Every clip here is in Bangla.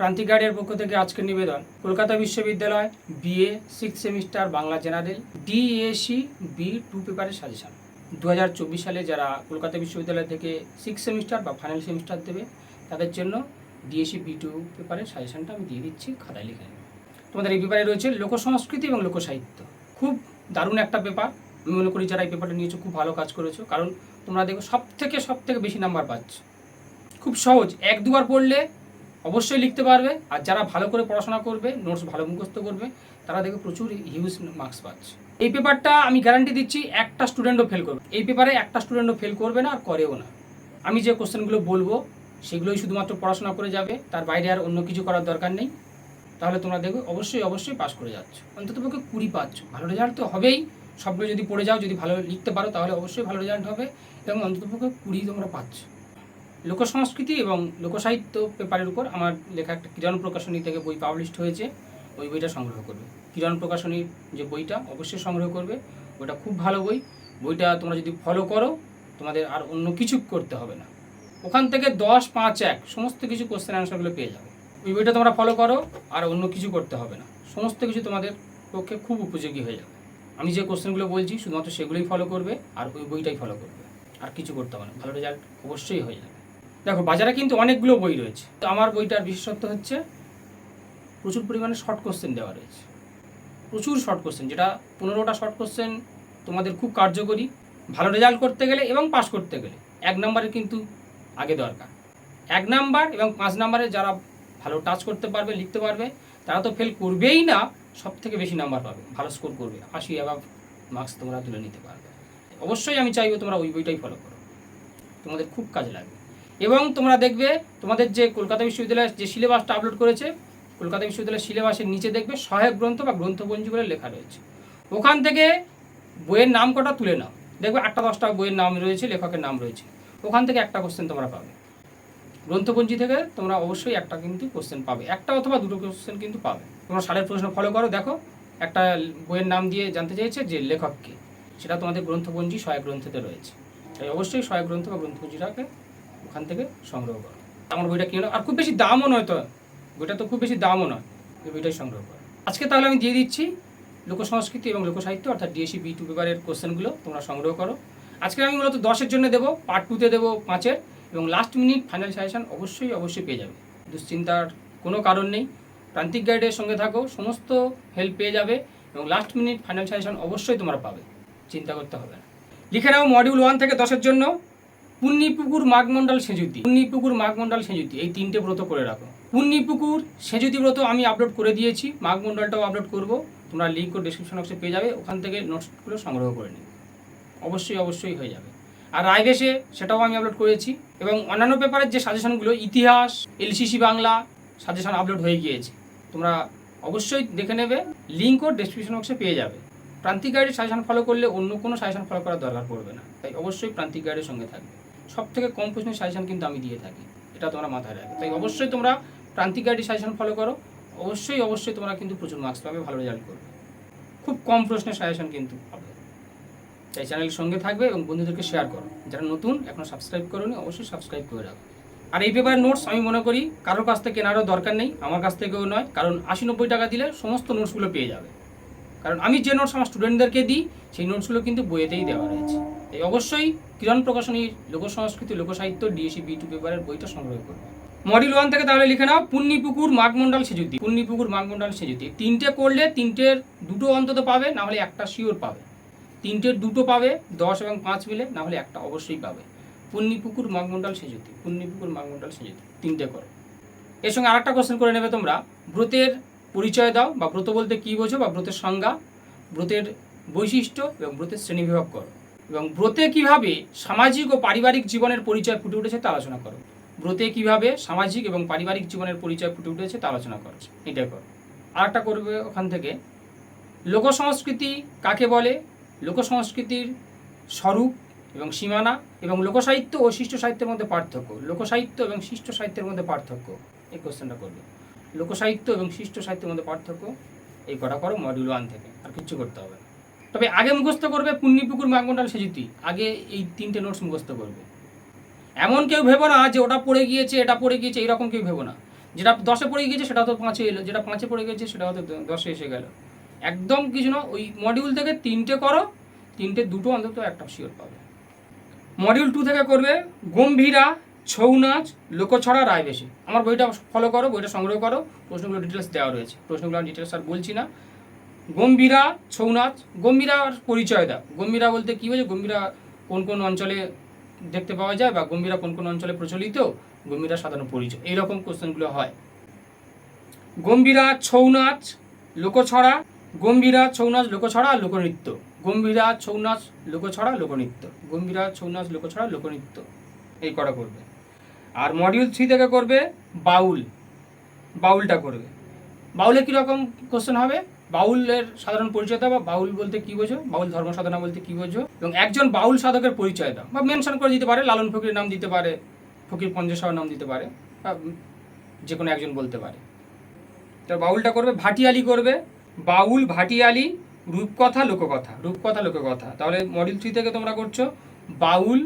প্রান্তিক গাইডের পক্ষ থেকে আজকের নিবেদন। কলকাতা বিশ্ববিদ্যালয় BA six semester Bangla general DSC B two পেপারের সাজেশন দু হাজার চব্বিশ সালে যারা কলকাতা বিশ্ববিদ্যালয় থেকে সিক্স সেমিস্টার বা ফাইনাল সেমিস্টার দেবে, তাদের জন্য ডিএসি বি টু পেপারের সাজেশনটা আমি দিয়ে দিচ্ছি, খাতায় লিখে। তোমাদের এই পেপারে রয়েছে লোকসংস্কৃতি এবং লোকসাহিত্য খুব দারুণ একটা পেপার আমি মনে করি যারা এই পেপারটা নিয়েছো, খুব ভালো কাজ করেছ। কারণ তোমরা দেখো সব থেকে সব থেকে বেশি নাম্বার পাচ্ছ। খুব সহজ। এক দুবার পড়লে অবশ্যই লিখতে পারবে। আর যারা ভালো করে পড়াশোনা করবে নোটস ভালো মুখস্থ করবে, তারা দেখবে প্রচুর হিউজ মার্কস পাচ্ছে। এই পেপারটা আমি গ্যারান্টি দিচ্ছি, একটা স্টুডেন্টও ফেল করবে। এই পেপারে একটা স্টুডেন্টও ফেল করবে না, আর করেও না। আমি যে কোশ্চেনগুলো বলব, সেগুলোই শুধুমাত্র পড়াশোনা করে যাবে। তার বাইরে আর অন্য কিছু করার দরকার নেই। তাহলে তোমরা দেখবে, অবশ্যই অবশ্যই পাস করে যাচ্ছ। অন্তত পক্ষে কুড়ি পাচ্ছ। ভালো রেজাল্ট তো হবেই। সবগুলো যদি পড়ে যাও, যদি ভালো লিখতে পারো, তাহলে অবশ্যই ভালো রেজাল্ট হবে। এবং অন্তত পক্ষে কুড়ি তোমরা পাচ্ছ। লোকসংস্কৃতি এবং লোকসাহিত্য পেপারের উপর আমার লেখা একটা কিরণ প্রকাশনী থেকে বই পাবলিশড হয়েছে। ওই বইটা সংগ্রহ করবে। কিরণ প্রকাশনীর যে বইটা, অবশ্যই সংগ্রহ করবে। ওইটা খুব ভালো বই। বইটা তোমরা যদি ফলো করো, তোমাদের আর অন্য কিছু করতে হবে না। ওখান থেকে দশ, পাঁচ, এক, সমস্ত কিছু কোশ্চেন অ্যান্সারগুলো পেয়ে যাবে। ওই বইটা তোমরা ফলো করো, আর অন্য কিছু করতে হবে না। সমস্ত কিছু তোমাদের পক্ষে খুব উপযোগী হয়ে যাবে। আমি যে কোশ্চেনগুলো বলছি, শুধুমাত্র সেগুলোই ফলো করবে, আর ওই বইটাই ফলো করবে। আর কিছু করতে হবে না। ভালো রেজাল্ট অবশ্যই হয়ে যাবে। দেখো, বাজারে কিন্তু অনেকগুলো বই রয়েছে। তো আমার বইটার বিশেষত্ব হচ্ছে, প্রচুর পরিমাণে শর্ট কোশ্চেন দেওয়া রয়েছে। প্রচুর শর্ট কোশ্চেন যেটা পনেরোটা শর্ট কোশ্চেন তোমাদের খুব কার্যকরী, ভালো রেজাল্ট করতে গেলে এবং পাস করতে গেলে। এক নম্বরে কিন্তু আগে দরকার। এক নাম্বার এবং পাঁচ নাম্বারে যারা ভালো টাচ করতে পারবে, লিখতে পারবে, তারা তো ফেল করবেই না সব থেকে বেশি নাম্বার পাবে। ভালো স্কোর করবে। আশি অ্যাভাব মার্কস তোমরা তুলে নিতে পারবে। অবশ্যই আমি চাইব তোমরা ওই বইটাই ফলো করো। তোমাদের খুব কাজে লাগবে। এবং তোমরা দেখবে তোমাদের যে কলকাতা বিশ্ববিদ্যালয়ের যে সিলেবাসটা আপলোড করেছে, কলকাতা বিশ্ববিদ্যালয়ের সিলেবাসের নিচে দেখবে সহায়ক গ্রন্থ বা গ্রন্থপঞ্জি বলে লেখা রয়েছে। ওখান থেকে বইয়ের নাম কটা তুলে নাও। দেখবে আটটা দশটা বইয়ের নাম রয়েছে, লেখকের নাম রয়েছে। ওখান থেকে একটা কোশ্চেন তোমরা পাবে। গ্রন্থপঞ্জি থেকে তোমরা অবশ্যই একটা কিন্তু কোশ্চেন পাবে। একটা অথবা দুটো কোশ্চেন কিন্তু পাবে। তোমরা সালের প্রশ্ন ফলো করো, দেখো একটা বইয়ের নাম দিয়ে জানতে চেয়েছে যে লেখককে সেটা তোমাদের গ্রন্থপঞ্জি সহায়ক গ্রন্থতে রয়েছে। তাই অবশ্যই সহায়ক গ্রন্থ বা গ্রন্থপঞ্জিটাকে ওখান থেকে সংগ্রহ করো। আমার বইটা কিনে আর খুব বেশি দামও নয় তো। বইটা তো খুব বেশি দামও নয়। বইটাই সংগ্রহ করো। আজকে তাহলে আমি দিয়ে দিচ্ছি লোকসংস্কৃতি এবং লোকসাহিত্য, অর্থাৎ ডিএসি বি টু পেপারের কোশ্চেনগুলো তোমরা সংগ্রহ করো। আজকে আমি মূলত দশের জন্য দেবো পার্ট টুতে দেবো পাঁচের, এবং লাস্ট মিনিট ফাইনাল সাজেশন অবশ্যই অবশ্যই পেয়ে যাবে। দুশ্চিন্তার কোনো কারণ নেই। প্রান্তিক গাইডের সঙ্গে থাকো, সমস্ত হেল্প পেয়ে যাবে, এবং লাস্ট মিনিট ফাইনাল সাজেশন অবশ্যই তোমরা পাবে। চিন্তা করতে হবে না। লিখে নাও মডিউল ওয়ান থেকে দশের জন্য। পুণ্যিপুকুর মাঘমণ্ডল সেঁজুতি। পুণ্যিপুকুর মাঘমণ্ডল সেঁজুতি, এই তিনটে ব্রত করে রাখো। পুণ্যিপুকুর সেঁজুতি ব্রত আমি আপলোড করে দিয়েছি, মাঘমণ্ডলটাও আপলোড করব। তোমরা লিঙ্ক ও ডিসক্রিপশন বক্সে পেয়ে যাবে, ওখান থেকে নোটসগুলো সংগ্রহ করে নিও। অবশ্যই অবশ্যই হয়ে যাবে। আর রায়বেশে সেটাও আমি আপলোড করেছি, এবং অন্যান্য পেপারের যে সাজেশনগুলো ইতিহাস, এলসিসি বাংলা সাজেশন আপলোড হয়ে গিয়েছে। তোমরা অবশ্যই দেখে নেবে লিঙ্ক ও ডিসক্রিপশন বক্সে পেয়ে যাবে। প্রান্তিক গাইডের সাজেশন ফলো করলে অন্য কোনো সাজেশন ফলো করার দরকার পড়বে না। তাই অবশ্যই প্রান্তিক গাইডের সঙ্গে থাকবে। সব থেকে কম প্রশ্নের সাজেশন কিন্তু আমি দিয়ে থাকি। এটা তোমরা মাথায় রাখবে। তাই অবশ্যই তোমরা প্রান্তিক গাইডের সাজেশন ফলো করো। অবশ্যই অবশ্যই তোমরা কিন্তু প্রচুর মার্কস পাবে, ভালো রেজাল্ট করবে। খুব কম প্রশ্নের সাজেশন কিন্তু পাবে তাই চ্যানেলের সঙ্গে থাকবে এবং বন্ধুদেরকে শেয়ার করো। যারা নতুন এখনও সাবস্ক্রাইব করোনি, অবশ্যই সাবস্ক্রাইব করে রাখো। আর এই পেপারের নোটস আমি মনে করি কারোর কাছ থেকে কেনারও দরকার নেই, আমার কাছ থেকেও নয়। কারণ আশি নব্বই টাকা দিলে সমস্ত নোটসগুলো পেয়ে যাবে। কারণ আমি যে নোটস আমার স্টুডেন্টদেরকে দিই, সেই নোটসগুলো কিন্তু বইয়েতেই দেওয়া রয়েছে। তাই অবশ্যই কিরণ প্রকাশনীর লোকসংস্কৃতি, লোকসাহিত্য ডিএসি বি টু পেপারের বইটা সংগ্রহ করবে। মডিউল ওয়ান থেকে তাহলে লিখে নাও, পুণ্যিপুকুর মাঘমণ্ডল সেজুতি। পুণ্যিপুকুর মাঘমণ্ডল সেজুতি। তিনটে করলে তিনটের দুটো অন্তত পাবে, না হলে একটা শিওর পাবে। তিনটের দুটো পাবে, দশ এবং পাঁচ মিলে, না হলে একটা অবশ্যই পাবে। পুণ্যিপুকুর মাঘমণ্ডল সেজুতি, পুণ্যিপুকুর মাঘমণ্ডল সেজুতি, তিনটে করো। এর সঙ্গে আরেকটা কোশ্চেন করে নেবে তোমরা, ব্রতের পরিচয় দাও, বা ব্রত বলতে কী বোঝো, বা ব্রতের সংজ্ঞা, ব্রতের বৈশিষ্ট্য, এবং ব্রতের শ্রেণীবিভাগ করো। এবং ব্রতে কীভাবে সামাজিক ও পারিবারিক জীবনের পরিচয় ফুটে উঠেছে তা আলোচনা করো। ব্রতে কীভাবে সামাজিক এবং পারিবারিক জীবনের পরিচয় ফুটে উঠেছে তা আলোচনা করো। এটা করো আরেকটা করবে ওখান থেকে। লোক সংস্কৃতি কাকে বলে? লোক সংস্কৃতির স্বরূপ এবং সীমানা এবং লোকসাহিত্য ও শিষ্ট সাহিত্যের মধ্যে পার্থক্য। লোকসাহিত্য এবং শিষ্ট সাহিত্যের মধ্যে পার্থক্য। এই কোশ্চেনটা করবে। লোকসাহিত্য এবং শিষ্ট সাহিত্যের মধ্যে পার্থক্য? এই কটা করো মডিউল ওয়ান থেকে। আর কিচ্ছু করতে হবে না। তবে আগে মুখস্থ করবে পুণ্যিপুকুর মাগমন্ডল সেজুতি। আগে এই তিনটে নোটস মুখস্থ করবে। এমন কেউ ভেবো না যে ওটা পড়ে গিয়েছে, এটা পড়ে গিয়েছে এরকম কেউ ভেবো না। যেটা দশে পড়ে গিয়েছে, সেটা তো পাঁচে এলো। যেটা পাঁচে পড়ে গিয়েছে, সেটা হয়তো দশে এসে গেল। একদম কিছু না, ওই মডিউল থেকে তিনটে করো, তিনটে দুটো অন্তত একটা শিওর পাবে। মডিউল টু থেকে করবে গম্ভীরা, ছৌ নাচ, লোকছড়া, রায় বেশি। আমার বইটা ফলো করো, বইটা সংগ্রহ করো। প্রশ্নগুলো ডিটেলস দেওয়া রয়েছে। প্রশ্নগুলো ডিটেলস আর বলছি না। গম্ভীরা ছৌ নাচ গম্ভীরার পরিচয় দাও। গম্ভীরা বলতে কী বোঝে? গম্ভীরা কোন কোন অঞ্চলে দেখতে পাওয়া যায় বা গম্ভীরা কোন কোন অঞ্চলে প্রচলিত? গম্ভীরা সাধারণ পরিচয়। এইরকম কোশ্চেনগুলো হয়। গম্ভীরা ছৌ নাচ লোকছড়া। গম্ভীরা ছৌ নাচ লোকছড়া, লোকনৃত্য। গম্ভীরা ছৌ নাচ লোকছড়া, লোকনৃত্য। গম্ভীরা ছৌ নাচ লোকছড়া, লোকনৃত্য। এই কটা করবে। আর মডিউল থ্রি থেকে করবে বাউল। বাউলটা করবে। বাউলে কীরকম কোশ্চেন হবে? বাউলের সাধারণ পরিচয় দাও বা বাউল বলতে কী বোঝো? বাউল ধর্ম সাধনা বলতে কী বোঝো? এবং একজন বাউল সাধকের পরিচয় দাও বা মেনশন করে দিতে পারে, লালন ফকির নাম দিতে পারে, ফকির পঞ্জসার নাম দিতে পারে, বা যে কোনো একজন বলতে পারে। তো বাউলটা করবে, ভাটিয়ালি করবে, বাউল, ভাটিয়ালি, রূপকথা, লোককথা রূপকথা, লোককথা। তাহলে মডিউল থ্রি থেকে তোমরা করছ, বাউল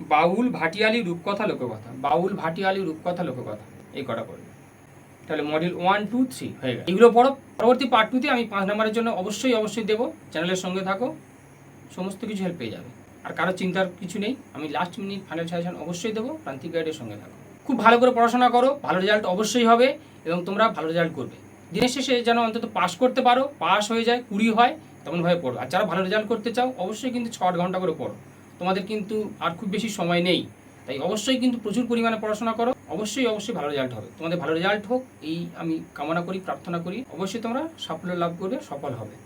বাউল, ভাটিয়ালি, রূপকথা, লোককথা। বাউল, ভাটিয়ালি, রূপকথা, লোককথা। এই কটা করবে। তাহলে মডিউল ওয়ান টু থ্রি হয়ে গেল। এগুলো পড়ো। পরবর্তী পার্ট টুতে আমি পাঁচ নম্বরের জন্য অবশ্যই অবশ্যই দেবো। চ্যানেলের সঙ্গে থাকো। সমস্ত কিছু হেল্প পেয়ে যাবে। আর কারও চিন্তার কিছু নেই, আমি লাস্ট মিনিট ফাইনাল সাজেশন অবশ্যই দেবো। প্রান্তিক গাইডের সঙ্গে থাকো। খুব ভালো করে পড়াশোনা করো। ভালো রেজাল্ট অবশ্যই হবে এবং তোমরা ভালো রেজাল্ট করবে। দিনের শেষে যেন অন্তত পাস করতে পারো। পাস হয়ে যায়, কুড়ি হয় তেমনভাবে পড়ো। আর যারা ভালো রেজাল্ট করতে চাও, অবশ্যই কিন্তু ছ আট ঘণ্টা করে পড়ো। তোমাদের কিন্তু আর খুব বেশি সময় নেই। তাই অবশ্যই কিন্তু প্রচুর পরিমাণে পড়াশোনা করো। অবশ্যই অবশ্যই ভালো রেজাল্ট হবে। তোমাদের ভালো রেজাল্ট হোক, এই আমি কামনা করি, প্রার্থনা করি। অবশ্যই তোমরা সাফল্য লাভ করবে, সফল হবে।